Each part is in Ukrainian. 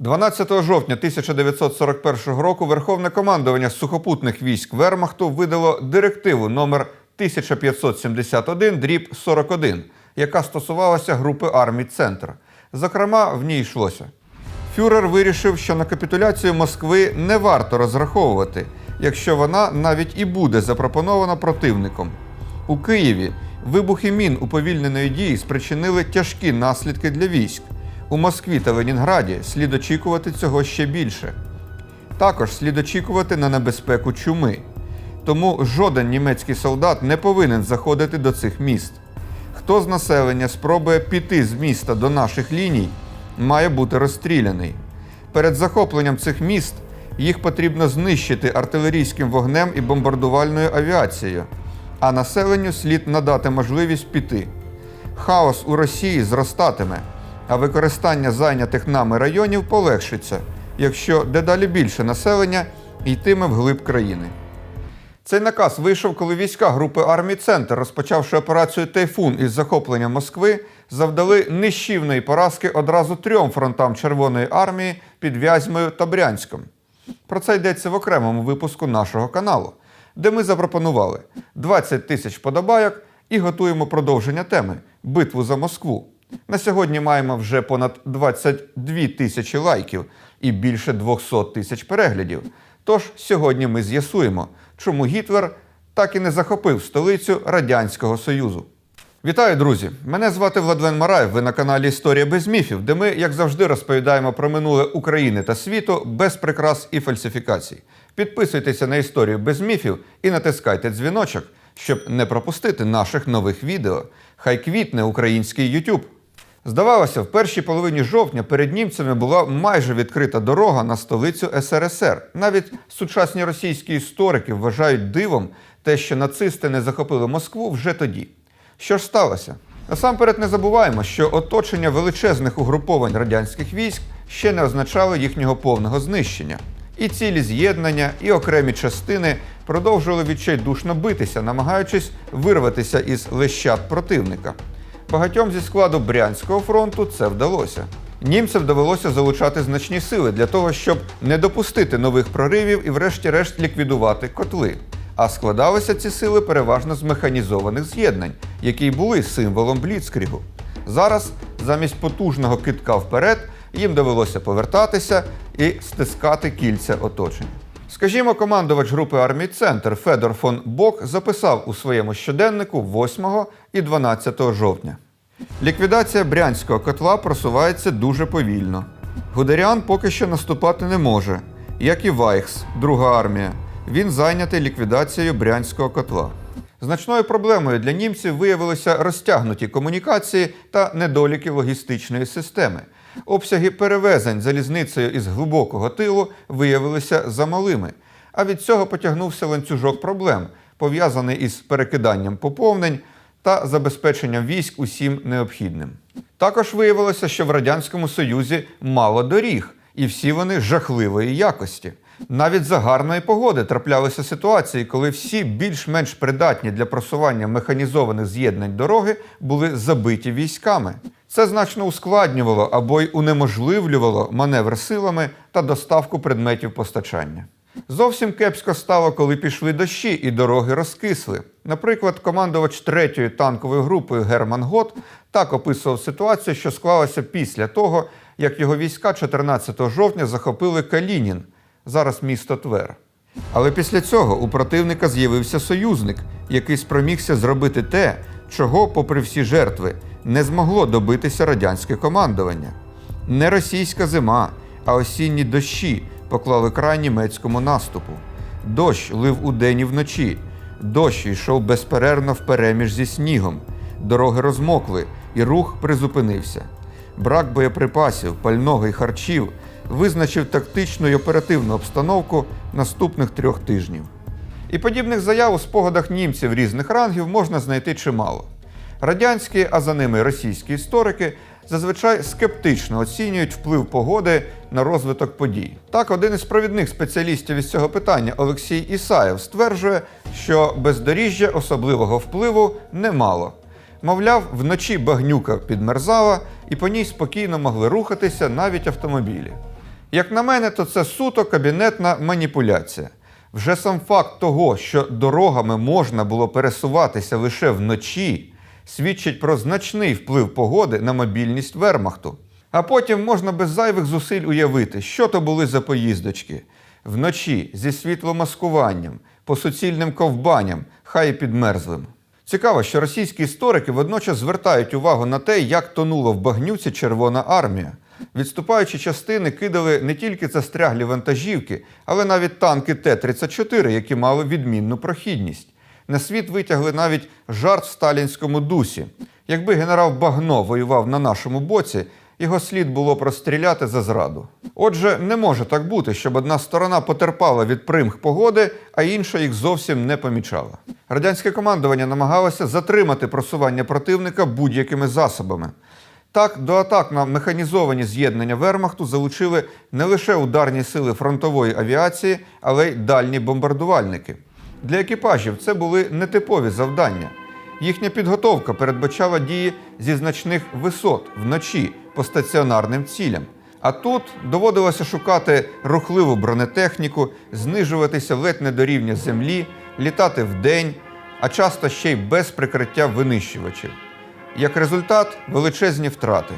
12 жовтня 1941 року Верховне командування сухопутних військ Вермахту видало директиву номер 1571 дріб 41, яка стосувалася групи армій Центр. Зокрема, в ній йшлося. Фюрер вирішив, що на капітуляцію Москви не варто розраховувати, якщо вона навіть і буде запропонована противником. У Києві вибухи мін уповільненої дії спричинили тяжкі наслідки для військ. У Москві та Ленінграді слід очікувати цього ще більше. Також слід очікувати на небезпеку чуми. Тому жоден німецький солдат не повинен заходити до цих міст. Хто з населення спробує піти з міста до наших ліній, має бути розстріляний. Перед захопленням цих міст їх потрібно знищити артилерійським вогнем і бомбардувальною авіацією, а населенню слід надати можливість піти. Хаос у Росії зростатиме, а використання зайнятих нами районів полегшиться, якщо дедалі більше населення йтиме вглиб країни. Цей наказ вийшов, коли війська групи армій Центр, розпочавши операцію Тайфун із захоплення Москви, завдали нищівної поразки одразу трьом фронтам Червоної армії під Вязьмою та Брянськом. Про це йдеться в окремому випуску нашого каналу, де ми запропонували 20 тисяч подобайок і готуємо продовження теми Битву за Москву. На сьогодні маємо вже понад 22 тисячі лайків і більше 200 тисяч переглядів. Тож сьогодні ми з'ясуємо, чому Гітлер так і не захопив столицю Радянського Союзу. Вітаю, друзі! Мене звати Владлен Мараєв. Ви на каналі Історія без міфів, де ми, як завжди, розповідаємо про минуле України та світу без прикрас і фальсифікацій. Підписуйтеся на історію без міфів і натискайте дзвіночок, щоб не пропустити наших нових відео. Хай квітне український YouTube. Здавалося, в першій половині жовтня перед німцями була майже відкрита дорога на столицю СРСР. Навіть сучасні російські історики вважають дивом те, що нацисти не захопили Москву вже тоді. Що ж сталося? Насамперед не забуваємо, що оточення величезних угруповань радянських військ ще не означало їхнього повного знищення. І цілі з'єднання, і окремі частини продовжували відчайдушно битися, намагаючись вирватися із лещат противника. Багатьом зі складу Брянського фронту це вдалося. Німцям довелося залучати значні сили для того, щоб не допустити нових проривів і, врешті-решт, ліквідувати котли. А складалися ці сили переважно з механізованих з'єднань, які й були символом Бліцкрігу. Зараз, замість потужного китка вперед, їм довелося повертатися і стискати кільця оточення. Скажімо, командувач групи армій Центр Федор фон Бок записав у своєму щоденнику 8 і 12 жовтня. Ліквідація брянського котла просувається дуже повільно. Гудеріан поки що наступати не може, як і Вайхс, друга армія. Він зайнятий ліквідацією брянського котла. Значною проблемою для німців виявилися розтягнуті комунікації та недоліки логістичної системи. Обсяги перевезень залізницею із глибокого тилу виявилися замалими, а від цього потягнувся ланцюжок проблем, пов'язаний із перекиданням поповнень та забезпеченням військ усім необхідним. Також виявилося, що в Радянському Союзі мало доріг, і всі вони жахливої якості. Навіть за гарної погоди траплялися ситуації, коли всі більш-менш придатні для просування механізованих з'єднань дороги були забиті військами. Це значно ускладнювало або й унеможливлювало маневр силами та доставку предметів постачання. Зовсім кепсько стало, коли пішли дощі і дороги розкисли. Наприклад, командувач 3-ї танкової групи Герман Гот так описував ситуацію, що склалася після того, як його війська 14 жовтня захопили Калінін, зараз місто Твер. Але після цього у противника з'явився союзник, який спромігся зробити те, чого, попри всі жертви, не змогло добитися радянське командування. Не російська зима, а осінні дощі поклали край німецькому наступу. Дощ лив удень і вночі, дощ йшов безперервно впереміж зі снігом. Дороги розмокли, і рух призупинився. Брак боєприпасів, пального і харчів визначив тактичну і оперативну обстановку наступних трьох тижнів. І подібних заяв у спогадах німців різних рангів можна знайти чимало. Радянські, а за ними російські історики зазвичай скептично оцінюють вплив погоди на розвиток подій. Так, один із провідних спеціалістів із цього питання Олексій Ісаєв стверджує, що бездоріжжя особливого впливу немало. Мовляв, вночі багнюка підмерзала, і по ній спокійно могли рухатися навіть автомобілі. Як на мене, то це суто кабінетна маніпуляція. Вже сам факт того, що дорогами можна було пересуватися лише вночі, свідчить про значний вплив погоди на мобільність Вермахту. А потім можна без зайвих зусиль уявити, що то були за поїздочки. Вночі зі світломаскуванням, по суцільним ковбаням, хай і підмерзлим. Цікаво, що російські історики водночас звертають увагу на те, як тонула в багнюці Червона армія. Відступаючі частини кидали не тільки застряглі вантажівки, але навіть танки Т-34, які мали відмінну прохідність. На світ витягли навіть жарт в сталінському дусі. Якби генерал Багно воював на нашому боці, його слід було простріляти за зраду. Отже, не може так бути, щоб одна сторона потерпала від примх погоди, а інша їх зовсім не помічала. Радянське командування намагалося затримати просування противника будь-якими засобами. Так, до атак на механізовані з'єднання Вермахту залучили не лише ударні сили фронтової авіації, але й дальні бомбардувальники. Для екіпажів це були нетипові завдання. Їхня підготовка передбачала дії зі значних висот вночі по стаціонарним цілям. А тут доводилося шукати рухливу бронетехніку, знижуватися ледь не до рівня землі, літати вдень, а часто ще й без прикриття винищувачів. Як результат величезні втрати.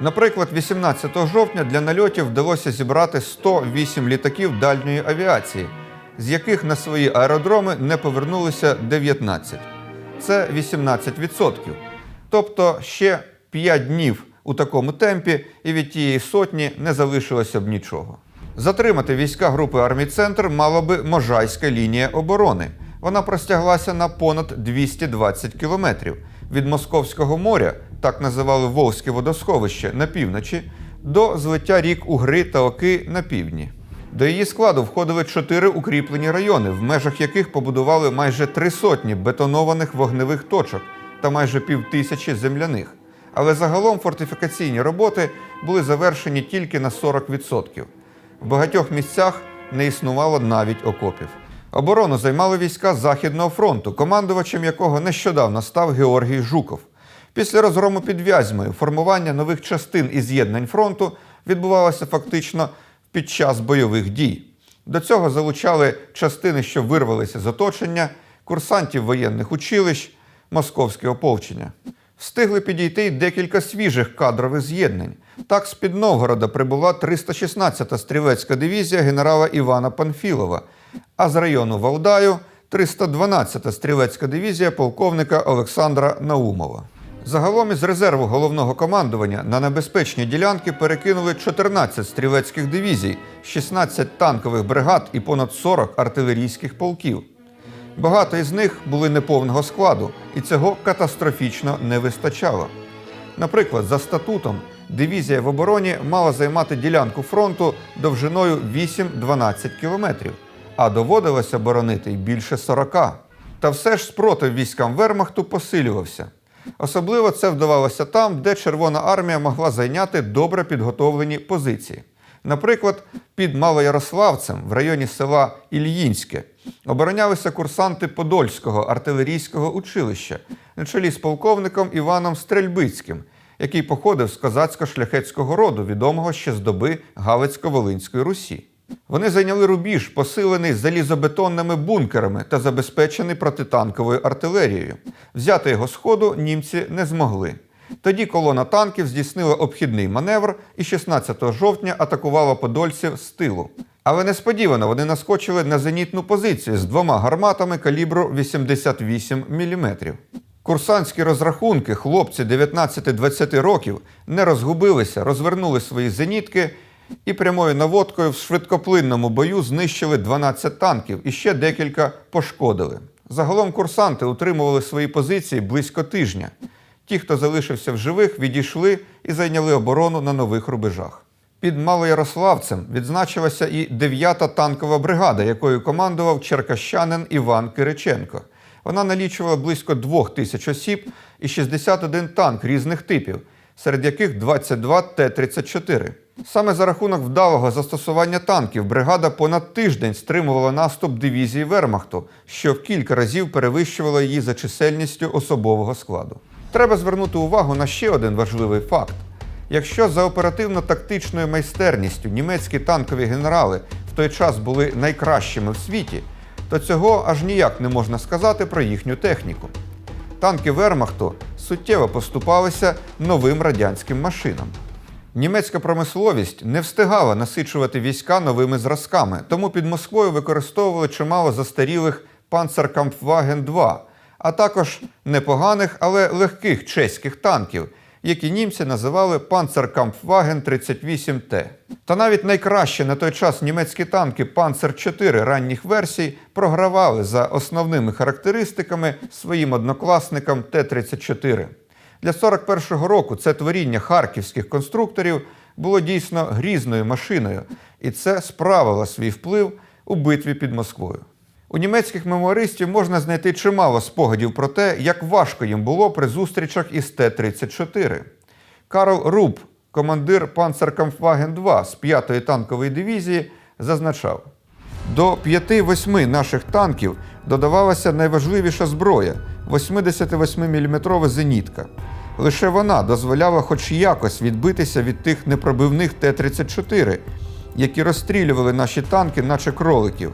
Наприклад, 18 жовтня для нальотів вдалося зібрати 108 літаків дальньої авіації, з яких на свої аеродроми не повернулися 19. Це 18%. Тобто ще 5 днів у такому темпі, і від тієї сотні не залишилося б нічого. Затримати війська групи армій Центр мала би Можайська лінія оборони. Вона простяглася на понад 220 кілометрів від Московського моря, так називали Волзьке водосховище на півночі, до злиття рік Угри та Оки на півдні. До її складу входили чотири укріплені райони, в межах яких побудували майже три сотні бетонованих вогневих точок та майже півтисячі земляних. Але загалом фортифікаційні роботи були завершені тільки на 40%. В багатьох місцях не існувало навіть окопів. Оборону займали війська Західного фронту, командувачем якого нещодавно став Георгій Жуков. Після розгрому під Вязьмою формування нових частин і з'єднань фронту відбувалося фактично під час бойових дій. До цього залучали частини, що вирвалися з оточення, курсантів воєнних училищ, московське ополчення. Встигли підійти й декілька свіжих кадрових з'єднань. Так, з-під Новгорода прибула 316-та стрілецька дивізія генерала Івана Панфілова, а з району Валдаю 312-та стрілецька дивізія полковника Олександра Наумова. Загалом із резерву головного командування на небезпечні ділянки перекинули 14 стрілецьких дивізій, 16 танкових бригад і понад 40 артилерійських полків. Багато із них були неповного складу, і цього катастрофічно не вистачало. Наприклад, за статутом дивізія в обороні мала займати ділянку фронту довжиною 8-12 кілометрів, а доводилося боронити й більше 40. Та все ж спротив військам Вермахту посилювався. Особливо це вдавалося там, де Червона армія могла зайняти добре підготовлені позиції. Наприклад, під Малоярославцем в районі села Ільїнське оборонялися курсанти Подольського артилерійського училища на чолі з полковником Іваном Стрельбицьким, який походив з козацько-шляхетського роду, відомого ще з доби Галицько-Волинської Русі. Вони зайняли рубіж, посилений залізобетонними бункерами та забезпечений протитанковою артилерією. Взяти його з ходу німці не змогли. Тоді колона танків здійснила обхідний маневр і 16 жовтня атакувала подольців з тилу. Але несподівано вони наскочили на зенітну позицію з двома гарматами калібру 88 мм. Курсантські розрахунки, хлопці 19-20 років, не розгубилися, розвернули свої зенітки і прямою наводкою в швидкоплинному бою знищили 12 танків і ще декілька пошкодили. Загалом курсанти утримували свої позиції близько тижня. Ті, хто залишився в живих, відійшли і зайняли оборону на нових рубежах. Під Малоярославцем відзначилася і 9-та танкова бригада, якою командував черкащанин Іван Кириченко. Вона налічувала близько двох тисяч осіб і 61 танк різних типів, серед яких 22 Т-34. Саме за рахунок вдалого застосування танків бригада понад тиждень стримувала наступ дивізії Вермахту, що в кілька разів перевищувало її за чисельністю особового складу. Треба звернути увагу на ще один важливий факт. Якщо за оперативно-тактичною майстерністю німецькі танкові генерали в той час були найкращими в світі, то цього аж ніяк не можна сказати про їхню техніку. Танки Вермахту суттєво поступалися новим радянським машинам. Німецька промисловість не встигала насичувати війська новими зразками, тому під Москвою використовували чимало застарілих Panzerkampfwagen 2, а також непоганих, але легких чеських танків, які німці називали Panzerkampfwagen 38T. Та навіть найкраще на той час німецькі танки Panzer 4 ранніх версій програвали за основними характеристиками своїм однокласникам Т-34. Для 41-го року це творіння харківських конструкторів було дійсно грізною машиною, і це справило свій вплив у битві під Москвою. У німецьких мемуаристів можна знайти чимало спогадів про те, як важко їм було при зустрічах із Т-34. Карл Руб, командир Panzerkampfwagen 2 з 5-ї танкової дивізії, зазначав: до 5-8 наших танків додавалася найважливіша зброя 88-мм зенітка. Лише вона дозволяла хоч якось відбитися від тих непробивних Т-34, які розстрілювали наші танки, наче кроликів.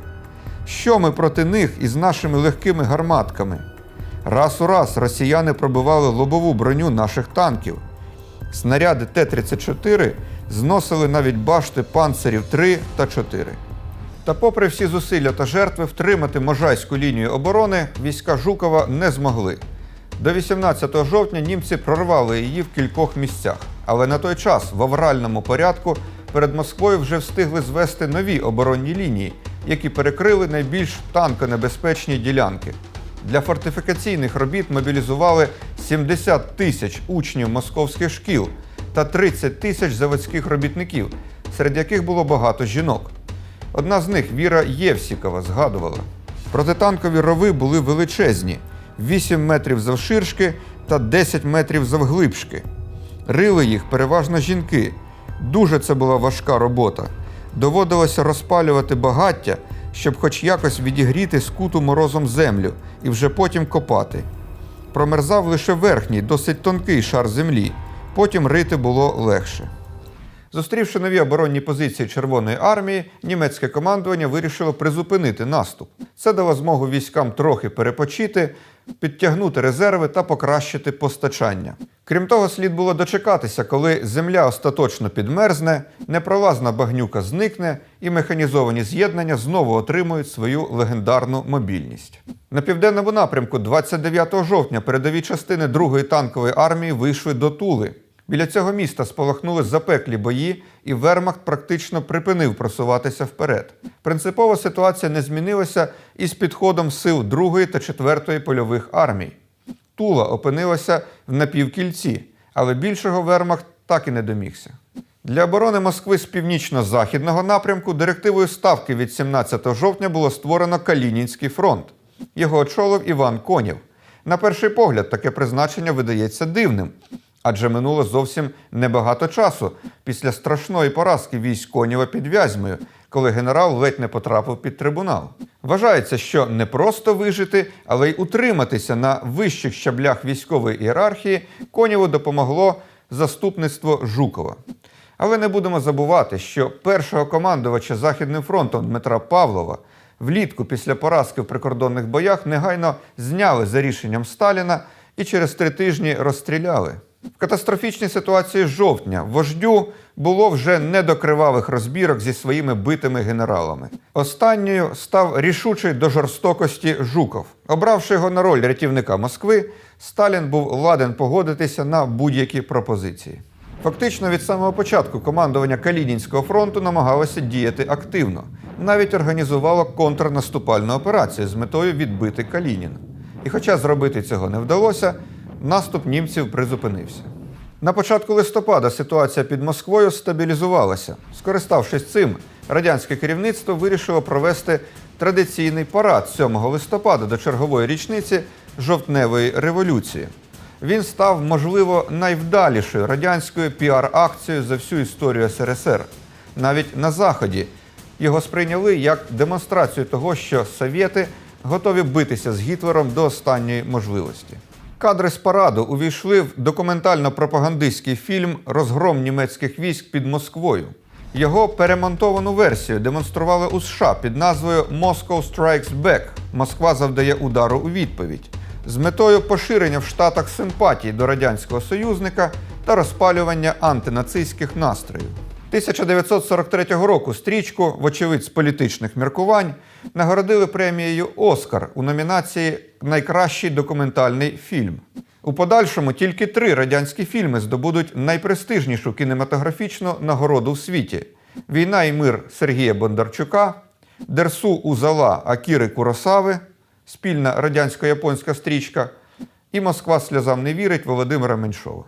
Що ми проти них із нашими легкими гарматками? Раз у раз росіяни пробивали лобову броню наших танків. Снаряди Т-34 зносили навіть башти панцирів 3 та 4. Та попри всі зусилля та жертви втримати Можайську лінію оборони війська Жукова не змогли. До 18 жовтня німці прорвали її в кількох місцях, але на той час в авральному порядку перед Москвою вже встигли звести нові оборонні лінії, які перекрили найбільш танконебезпечні ділянки. Для фортифікаційних робіт мобілізували 70 тисяч учнів московських шкіл та 30 тисяч заводських робітників, серед яких було багато жінок. Одна з них Віра Євсікова згадувала. Протитанкові рови були величезні 8 метрів завширшки та 10 метрів завглибшки. Рили їх переважно жінки. Дуже це була важка робота. Доводилося розпалювати багаття, щоб хоч якось відігріти скуту морозом землю і вже потім копати. Промерзав лише верхній, досить тонкий шар землі, потім рити було легше. Зустрівши нові оборонні позиції Червоної армії, німецьке командування вирішило призупинити наступ. Це дало змогу військам трохи перепочити, підтягнути резерви та покращити постачання. Крім того, слід було дочекатися, коли земля остаточно підмерзне, непролазна багнюка зникне і механізовані з'єднання знову отримують свою легендарну мобільність. На південному напрямку 29 жовтня передові частини 2-ї танкової армії вийшли до Тули. Біля цього міста спалахнули запеклі бої, і Вермахт практично припинив просуватися вперед. Принципова ситуація не змінилася із підходом сил 2 та 4 польових армій. Тула опинилася в напівкільці, але більшого Вермахт так і не домігся. Для оборони Москви з північно-західного напрямку директивою Ставки від 17 жовтня було створено Калінінський фронт. Його очолив Іван Конєв. На перший погляд, таке призначення видається дивним, адже минуло зовсім небагато часу після страшної поразки військ Конєва під Вязьмою, коли генерал ледь не потрапив під трибунал. Вважається, що не просто вижити, але й утриматися на вищих щаблях військової ієрархії Конєву допомогло заступництво Жукова. Але не будемо забувати, що першого командувача Західним фронтом Дмитра Павлова влітку після поразки в прикордонних боях негайно зняли за рішенням Сталіна і через три тижні розстріляли. В катастрофічній ситуації жовтня вождю було вже не до кривавих розбірок зі своїми битими генералами. Останньою став рішучий до жорстокості Жуков. Обравши його на роль рятівника Москви, Сталін був ладен погодитися на будь-які пропозиції. Фактично від самого початку командування Калінінського фронту намагалося діяти активно, навіть організувало контрнаступальну операцію з метою відбити Калінін. І хоча зробити цього не вдалося, наступ німців призупинився. На початку листопада ситуація під Москвою стабілізувалася. Скориставшись цим, радянське керівництво вирішило провести традиційний парад 7 листопада до чергової річниці жовтневої революції. Він став, можливо, найвдалішою радянською піар-акцією за всю історію СРСР. Навіть на Заході його сприйняли як демонстрацію того, що совєти готові битися з Гітлером до останньої можливості. Кадри з параду увійшли в документально-пропагандистський фільм Розгром німецьких військ під Москвою. Його перемонтовану версію демонстрували у США під назвою Moscow Strikes Back Москва завдає удару у відповідь з метою поширення в Штатах симпатії до радянського союзника та розпалювання антинацистських настроїв. 1943 року стрічку, вочевидь з політичних міркувань, нагородили премією Оскар у номінації Найкращий документальний фільм. У подальшому тільки три радянські фільми здобудуть найпрестижнішу кінематографічну нагороду в світі: Війна і мир Сергія Бондарчука, Дерсу Узала Акіри Куросави, спільна радянсько-японська стрічка, і Москва сльозам не вірить Володимира Меншова.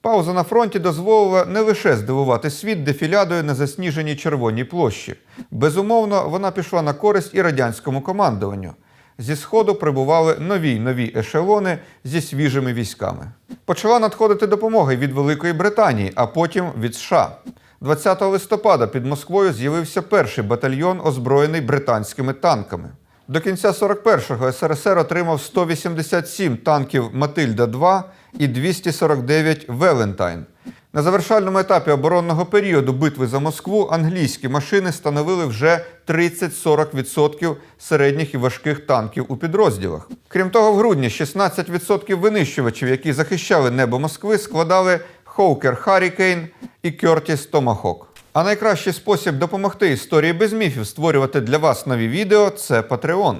Пауза на фронті дозволила не лише здивувати світ дефілядою на засніженій Червоній площі. Безумовно, вона пішла на користь і радянському командуванню. Зі сходу прибували нові й нові ешелони зі свіжими військами. Почала надходити допомога від Великої Британії, а потім від США. 20 листопада під Москвою з'явився перший батальйон, озброєний британськими танками. До кінця 41-го СРСР отримав 187 танків Матильда-2 і 249 Велентайн. На завершальному етапі оборонного періоду битви за Москву англійські машини становили вже 30-40% середніх і важких танків у підрозділах. Крім того, в грудні 16% винищувачів, які захищали небо Москви, складали Хоукер Харрікейн і Кертіс Томахок. А найкращий спосіб допомогти історії без міфів створювати для вас нові відео це Patreon.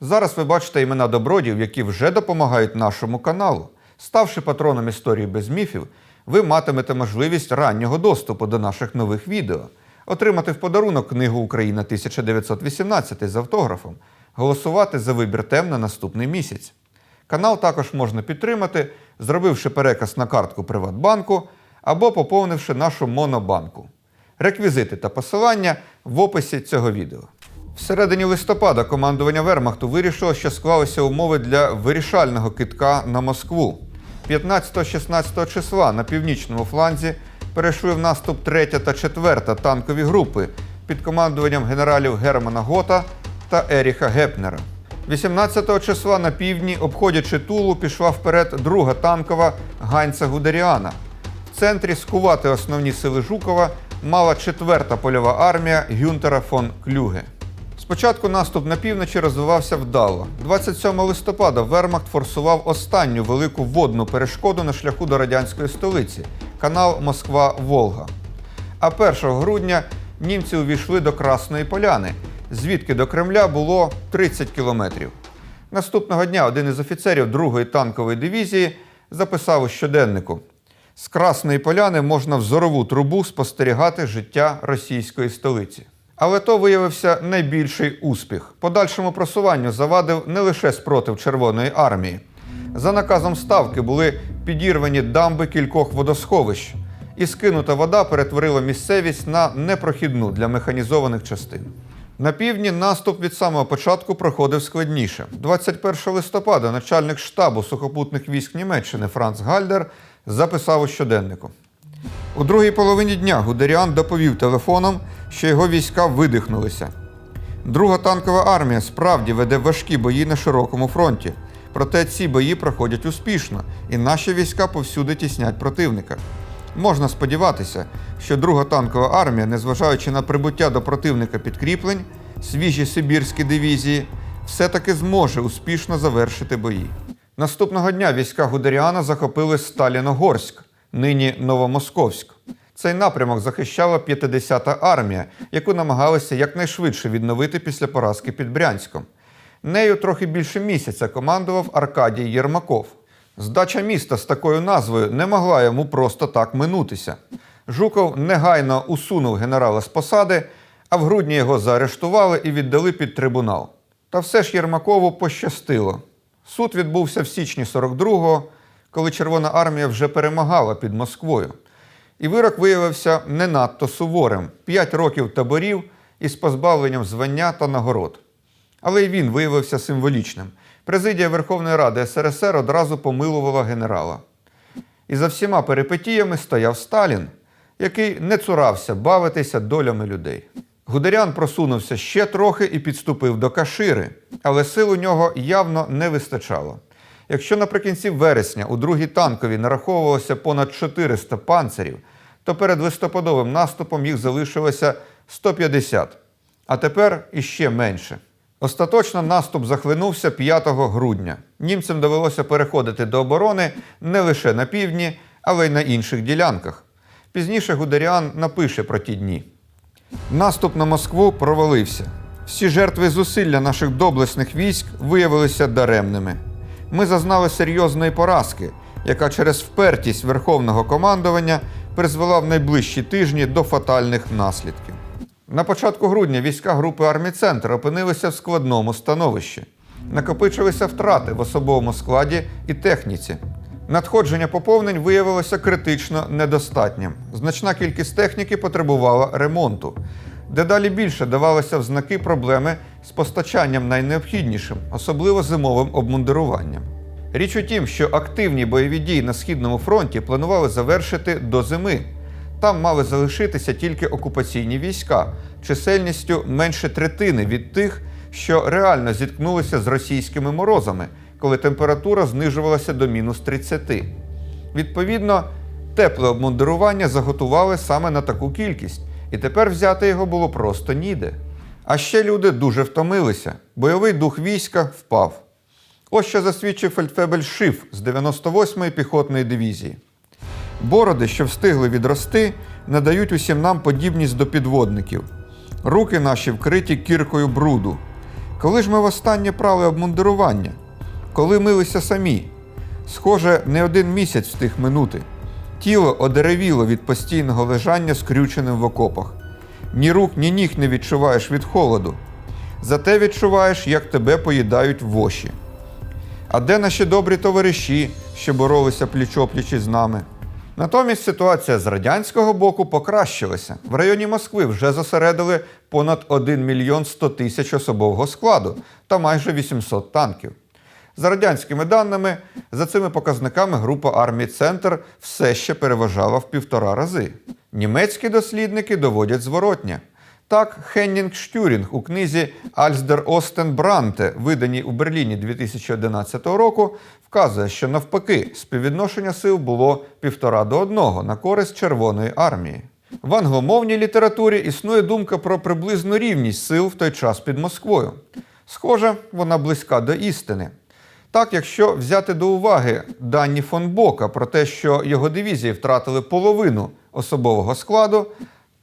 Зараз ви бачите імена добродів, які вже допомагають нашому каналу. Ставши патроном історії без міфів, ви матимете можливість раннього доступу до наших нових відео, отримати в подарунок книгу Україна 1918 з автографом, голосувати за вибір тем на наступний місяць. Канал також можна підтримати, зробивши переказ на картку Приватбанку або поповнивши нашу монобанку. Реквізити та посилання в описі цього відео. Всередині листопада командування Вермахту вирішило, що склалися умови для вирішального китка на Москву. 15-16 числа на північному фланзі перейшли в наступ 3 та 4 танкові групи під командуванням генералів Германа Гота та Еріха Гепнера. 18 числа на півдні, обходячи Тулу, пішла вперед друга танкова Ганця Гудеріана. В центрі скувати основні сили Жукова мала четверта польова армія Гюнтера фон Клюге. Спочатку наступ на півночі розвивався вдало. 27 листопада Вермахт форсував останню велику водну перешкоду на шляху до радянської столиці канал Москва-Волга. А 1 грудня німці увійшли до Красної Поляни, звідки до Кремля було 30 кілометрів. Наступного дня один із офіцерів 2-ї танкової дивізії записав у щоденнику: з Красної Поляни можна в зорову трубу спостерігати життя російської столиці. Але то виявився найбільший успіх. Подальшому просуванню завадив не лише спротив Червоної армії. За наказом ставки були підірвані дамби кількох водосховищ, і скинута вода перетворила місцевість на непрохідну для механізованих частин. На півдні наступ від самого початку проходив складніше. 21 листопада начальник штабу сухопутних військ Німеччини Франц Гальдер записав у щоденнику. У другій половині дня Гудеріан доповів телефоном, що його війська видихнулися. Друга танкова армія справді веде важкі бої на широкому фронті. Проте ці бої проходять успішно, і наші війська повсюди тіснять противника. Можна сподіватися, що друга танкова армія, незважаючи на прибуття до противника підкріплень, свіжі сибірські дивізії, все-таки зможе успішно завершити бої. Наступного дня війська Гудеріана захопили Сталіногорськ, нині Новомосковськ. Цей напрямок захищала 50-та армія, яку намагалися якнайшвидше відновити після поразки під Брянськом. Нею трохи більше місяця командував Аркадій Єрмаков. Здача міста з такою назвою не могла йому просто так минутися. Жуков негайно усунув генерала з посади, а в грудні його заарештували і віддали під трибунал. Та все ж Єрмакову пощастило. Суд відбувся в січні 42-го, коли Червона армія вже перемагала під Москвою. І вирок виявився не надто суворим: п'ять років таборів із позбавленням звання та нагород. Але й він виявився символічним. Президія Верховної Ради СРСР одразу помилувала генерала. І за всіма перипетіями стояв Сталін, який не цурався бавитися долями людей. Гудерян просунувся ще трохи і підступив до Кашири, але сил у нього явно не вистачало. Якщо наприкінці вересня у другій танковій нараховувалося понад 400 панцирів, то перед листопадовим наступом їх залишилося 150, а тепер іще менше. Остаточно наступ захлинувся 5 грудня. Німцям довелося переходити до оборони не лише на півдні, але й на інших ділянках. Пізніше Гудеріан напише про ті дні. Наступ на Москву провалився. Всі жертви зусилля наших доблесних військ виявилися даремними. Ми зазнали серйозної поразки, яка через впертість верховного командування призвела в найближчі тижні до фатальних наслідків. На початку грудня війська групи армій Центр опинилися в складному становищі. Накопичилися втрати в особовому складі і техніці. Надходження поповнень виявилося критично недостатнім. Значна кількість техніки потребувала ремонту. Дедалі більше давалося в знаки проблеми з постачанням найнеобхіднішим, особливо зимовим обмундируванням. Річ у тім, що активні бойові дії на східному фронті планували завершити до зими. Там мали залишитися тільки окупаційні війська, чисельністю менше третини від тих, що реально зіткнулися з російськими морозами, коли температура знижувалася до мінус 30. Відповідно, тепле обмундирування заготували саме на таку кількість, і тепер взяти його було просто ніде. А ще люди дуже втомилися. Бойовий дух війська впав. Ось що засвідчив фельдфебель Шиф з 98-ї піхотної дивізії. Бороди, що встигли відрости, надають усім нам подібність до підводників. Руки наші вкриті кіркою бруду. Коли ж ми востаннє прали обмундирування? Коли милися самі? Схоже, не один місяць встиг минути. Тіло одеревіло від постійного лежання скрюченим в окопах. Ні рук, ні ніг не відчуваєш від холоду. Зате відчуваєш, як тебе поїдають воші. А де наші добрі товариші, що боролися пліч-опліч із нами? Натомість ситуація з радянського боку покращилася. В районі Москви вже зосередили понад 1 мільйон 100 тисяч особового складу та майже 800 танків. За радянськими даними, за цими показниками група армій Центр все ще переважала в півтора рази. Німецькі дослідники доводять зворотня. Так, Хеннінг Штюрінг у книзі Альсдер Остен Бранте, виданій у Берліні 2011 року, вказує, що навпаки співвідношення сил було півтора до одного на користь Червоної армії. В англомовній літературі існує думка про приблизну рівність сил в той час під Москвою. Схоже, вона близька до істини. Так, якщо взяти до уваги дані фон Бока про те, що його дивізії втратили половину особового складу,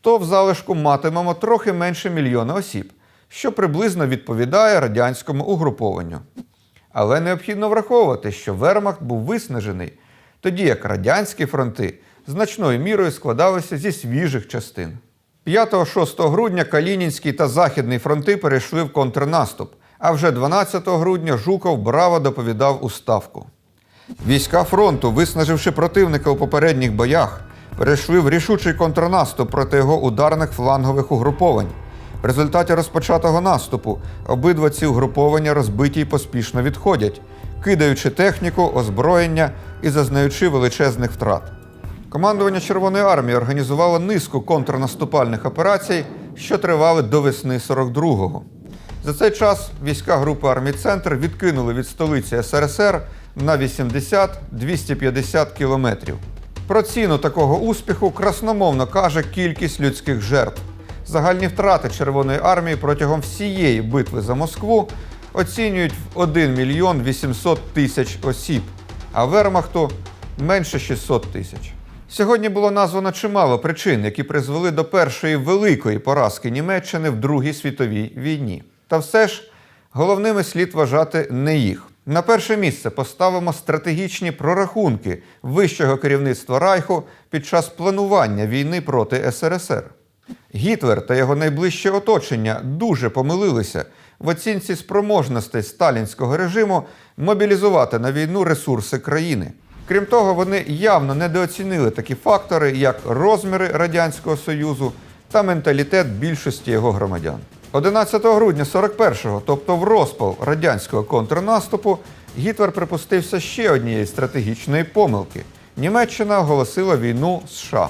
то в залишку матимемо трохи менше мільйона осіб, що приблизно відповідає радянському угрупованню. Але необхідно враховувати, що Вермахт був виснажений, тоді як радянські фронти значною мірою складалися зі свіжих частин. 5-6 грудня Калінінський та Західний фронти перейшли в контрнаступ, а вже 12 грудня Жуков браво доповідав у Ставку. Війська фронту, виснаживши противника у попередніх боях, перейшли в рішучий контрнаступ проти його ударних флангових угруповань. В результаті розпочатого наступу обидва ці угруповання розбиті й поспішно відходять, кидаючи техніку, озброєння і зазнаючи величезних втрат. Командування Червоної армії організувало низку контрнаступальних операцій, що тривали до весни 42-го. За цей час війська групи армій Центр відкинули від столиці СРСР на 80-250 кілометрів. Про ціну такого успіху красномовно каже кількість людських жертв. Загальні втрати Червоної армії протягом всієї битви за Москву оцінюють в 1 мільйон 800 тисяч осіб, а Вермахту менше 600 тисяч. Сьогодні було названо чимало причин, які призвели до першої великої поразки Німеччини в Другій світовій війні. Та все ж головними слід вважати не їх. На перше місце поставимо стратегічні прорахунки вищого керівництва Райху під час планування війни проти СРСР. Гітлер та його найближче оточення дуже помилилися в оцінці спроможностей сталінського режиму мобілізувати на війну ресурси країни. Крім того, вони явно недооцінили такі фактори, як розміри Радянського Союзу та менталітет більшості його громадян. 11 грудня 41-го, тобто в розпал радянського контрнаступу, Гітлер припустився ще однієї стратегічної помилки. Німеччина оголосила війну США.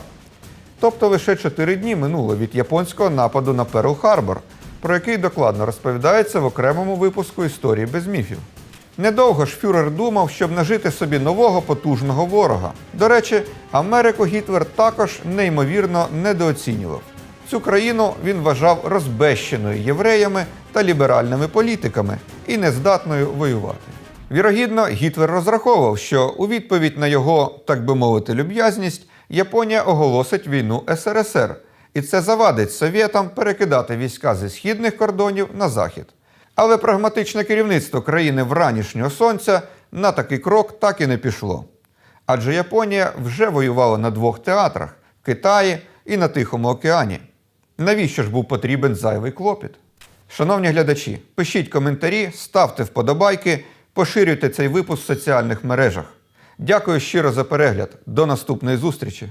Тобто лише 4 дні минуло від японського нападу на Перл-Харбор, про який докладно розповідається в окремому випуску історії без міфів. Недовго ж фюрер думав, щоб нажити собі нового потужного ворога. До речі, Америку Гітлер також неймовірно недооцінював. Цю країну він вважав розбещеною євреями та ліберальними політиками і нездатною воювати. Вірогідно, Гітлер розраховував, що у відповідь на його, так би мовити, люб'язність Японія оголосить війну СРСР, і це завадить совєтам перекидати війська зі східних кордонів на захід. Але прагматичне керівництво країни вранішнього сонця на такий крок так і не пішло. Адже Японія вже воювала на двох театрах Китаї і на Тихому океані. Навіщо ж був потрібен зайвий клопіт? Шановні глядачі, пишіть коментарі, ставте вподобайки, поширюйте цей випуск в соціальних мережах. Дякую щиро за перегляд. До наступної зустрічі!